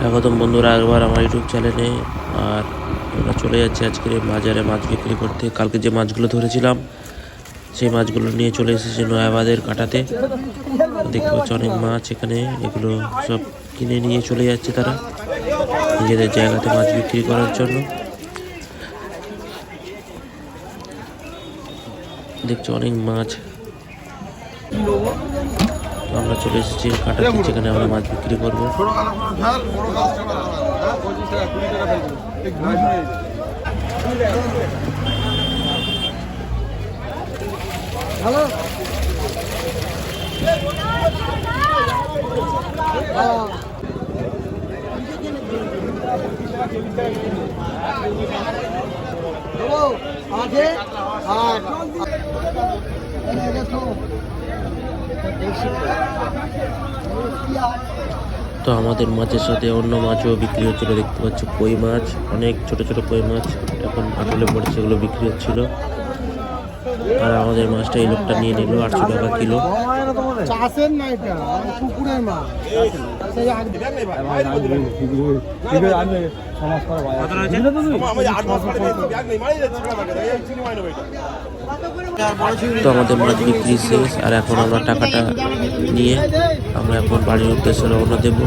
স্বাগতম বন্ধুরা একবার আমার ইউটিউব চ্যানেলে। আর আমরা চলে যাচ্ছি আজকের এই বাজারে মাছ বিক্রি করতে। কালকে যে মাছগুলো ধরেছিলাম, সেই মাছগুলো নিয়ে চলে এসেছি নয়াবাদের কাটাতে। দেখতে পাচ্ছি অনেক মাছ এখানে, এগুলো সব কিনে নিয়ে চলে যাচ্ছে তারা নিজেদের জায়গাতে মাছ বিক্রি করার জন্য। দেখছি অনেক মাছ। তো আমরা চলে এসেছি কাটাতে যেখানে আমরা মাছ বিক্রি করব। হ্যাঁ ঘুরে আছে আর তো আমাদের মাছের সাথে অন্য মাছও বিক্রি হচ্ছিল, দেখতে পাচ্ছি, কই মাছ, অনেক ছোট ছোট কই মাছ, এখন আটলে পড়ে সেগুলো বিক্রি হচ্ছিল। আর আমাদের মাছটা এই লোকটা নিয়ে নিল আটশো টাকা কিলো। চাষের না এটা পুকুরের মাছ। তো আমাদের মাছ বিক্রি শেষ আর এখন আমরা টাকাটা নিয়ে আমরা এখন বাড়ির উদ্দেশ্যে রওনা দেবো।